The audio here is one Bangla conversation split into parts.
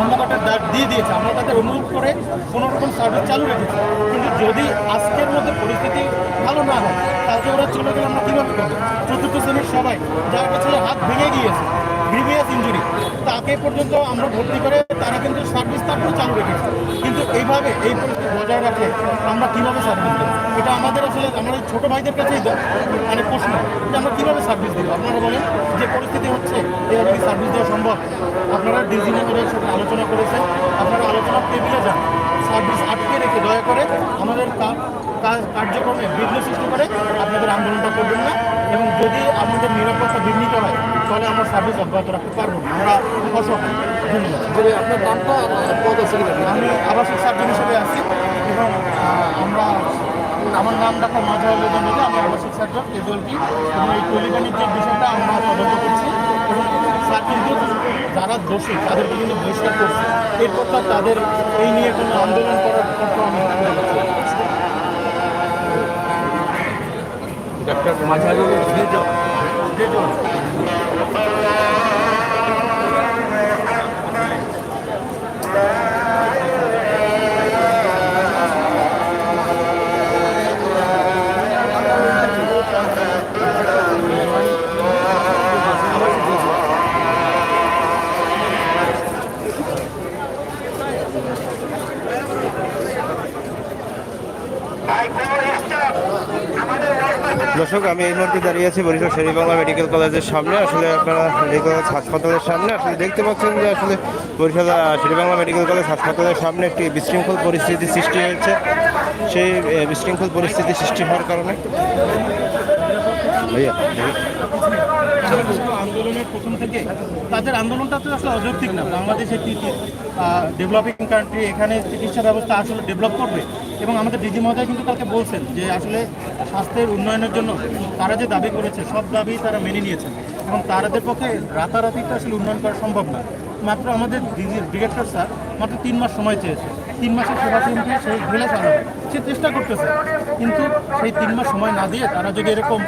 ধর্মঘটের ডাক দিয়ে দিয়েছে। আমরা তাদের অনুরোধ করে কোনো রকম সার্ভিস চালু রেখেছি। কিন্তু যদি আজকের মধ্যে পরিস্থিতি ভালো না হয় কালকে ওরা চলে গেলে আমরা কীভাবে করব? চতুর্থ শ্রেণির সবাই, যার কাছে হাত ভেঙে গিয়েছে গ্রিভিয়াস ইঞ্জুরি তাকে পর্যন্ত আমরা ভর্তি করে তারা কিন্তু সার্ভিস তারপরে চালু রেখেছে। কিন্তু এইভাবে এই পরিস্থিতি বজায় রাখলে আমরা কীভাবে সার্ভিস দেবো? এটা আমাদের আসলে, আমাদের ছোটো ভাইদের কাছেই মানে প্রশ্ন, যে আমরা কীভাবে সার্ভিস দেবো? আপনারা বলেন যে পরিস্থিতি হচ্ছে এভাবে সার্ভিস দেওয়া সম্ভব। আপনারা ডিজি করে সাথে আলোচনা করেছেন। আপনারা আলোচনা টেবিলে যান। সার্ভিস আটকে রেখে দয়া করে আমাদের কার্যক্রমে বিঘ্ন সৃষ্টি করে আপনাদের আন্দোলনটা করবেন না। এবং যদি আমাদের নিরাপত্তা বিঘ্নিত হয় তাহলে আমরা সার্ভিস অব্যাহত রাখতে পারব না। আমরা অসহায় আপনার নামটা আর পদ আছে আমি আবাসিক সার্জন হিসেবে আছি এবং আমরা আমার নাম ডাক্তার মাঝাউল জন্মতে আমি আবাসিক সার্জন কেজুয়ালটি এবং এই বিষয়টা আমরা তদন্ত করছি স্যার কিন্তু যারা দোষী তাদের কিন্তু বহিষ্কার করছে এরপর তো তাদের এই নিয়ে কোনো আন্দোলন করার। ডাক্তার মাঝারি দর্শক, আমি এই মুহূর্তে দাঁড়িয়ে আছি বরিশাল শেরি বাংলা মেডিকেল কলেজের সামনে। আসলে আপনারা মেডিকেল কলেজ হাসপাতালের সামনে, আসলে দেখতে পাচ্ছেন যে আসলে বরিশাল শেরি বাংলা মেডিকেল কলেজ হাসপাতালের সামনে একটি বিশৃঙ্খল পরিস্থিতি সৃষ্টি হয়েছে। সেই বিশৃঙ্খল পরিস্থিতি সৃষ্টি হওয়ার কারণে আন্দোলনের প্রথম থেকে, তাদের আন্দোলনটা তো আসলে অযৌক্তিক না। বাংলাদেশ একটি ডেভেলপিং কান্ট্রি এখানে চিকিৎসা ব্যবস্থা আসলে ডেভেলপ করবে? এবং আমাদের ডিজি মহোদয় কিন্তু কালকে বলছেন যে, আসলে স্বাস্থ্যের উন্নয়নের জন্য তারা যে দাবি করেছে, সব দাবি তারা মেনে নিয়েছেন। এবং তাদের পক্ষে রাতারাতি তো আসলে উন্নয়ন করা সম্ভব না। মাত্র আমাদের ডিরেক্টর স্যার মাত্র তিন মাস সময় চেয়েছে। তিন মাসের সেবা কেন্দ্রে সেই ঢেলে চালাবে সে চেষ্টা করতেছে। কিন্তু সেই তিন মাস সময় না দিয়ে তারা যদি এরকম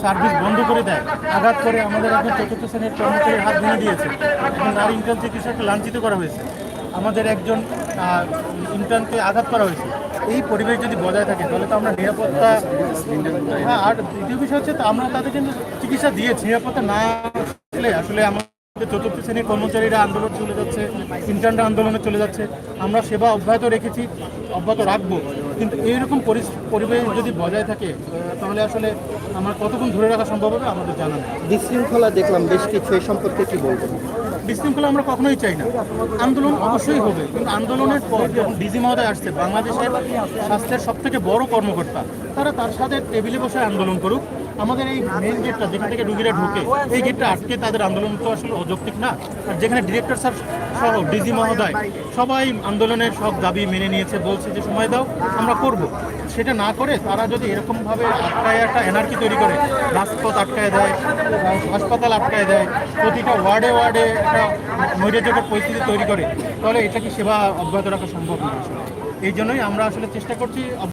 সার্ভিস বন্ধ করে দেয়। আঘাত করে আমাদের একজন চতুর্থ শ্রেণির কর্মচারীর হাত ভেঙে দিয়েছে। এবং নারী ইন্টার্ন চিকিৎসাকে লাঞ্ছিত করা হয়েছে। আমাদের একজন ইন্টার্নকে আঘাত করা হয়েছে। এই পরিবেশ যদি বজায় থাকে, তাহলে তো আমরা নিরাপত্তা হ্যাঁ আর দ্বিতীয় বিষয় হচ্ছে তো আমরা তাদের কিন্তু চিকিৎসা দিয়েছি। নিরাপত্তা না আসলে আসলে আমাদের চতুর্থ শ্রেণির কর্মচারীরা আন্দোলন চলে যাচ্ছে, ইন্টার্নরা আন্দোলনে চলে যাচ্ছে। আমরা সেবা অব্যাহত রেখেছি, অব্যাহত রাখব। কিন্তু এইরকম পরিবেশ যদি বজায় থাকে তাহলে আসলে আমার কতক্ষণ ধরে রাখা সম্ভব হবে আমাদের জানা নেই। বিশৃঙ্খলা দেখলাম বেশ কিছু এই সম্পর্কে কি বলবেন? বিশৃঙ্খলা আমরা কখনোই চাই না। আন্দোলন অবশ্যই হবে কিন্তু আন্দোলনের পর যখন ডিজি মহোদয় আসছে বাংলাদেশের স্বাস্থ্যের সব থেকে বড় কর্মকর্তা তারা তার সাথে টেবিলে বসে আন্দোলন করুক আমাদের এই মেন গেটটা যেখান থেকে রুগীরা ঢুকে, এই গেটটা আটকে তাদের আন্দোলন তো আসলে অযৌক্তিক না। আর যেখানে ডিরেক্টর স্যার সহ ডিজি মহোদয় সবাই আন্দোলনের সব দাবি মেনে নিয়েছে, বলছে যে, সময় দাও, আমরা করব। সেটা না করে তারা যদি এরকমভাবে আটকায় একটা এনার্কি তৈরি করে, রাজপথ আটকায় দেয়, হাসপাতাল আটকায় দেয়, প্রতিটা ওয়ার্ডে ওয়ার্ডে একটা নৈরাজ্যকর পরিস্থিতি তৈরি করে, তাহলে এটা কি সেবা অব্যাহত রাখা সম্ভব না? আসলে এই জন্যই আমরা আসলে চেষ্টা করছি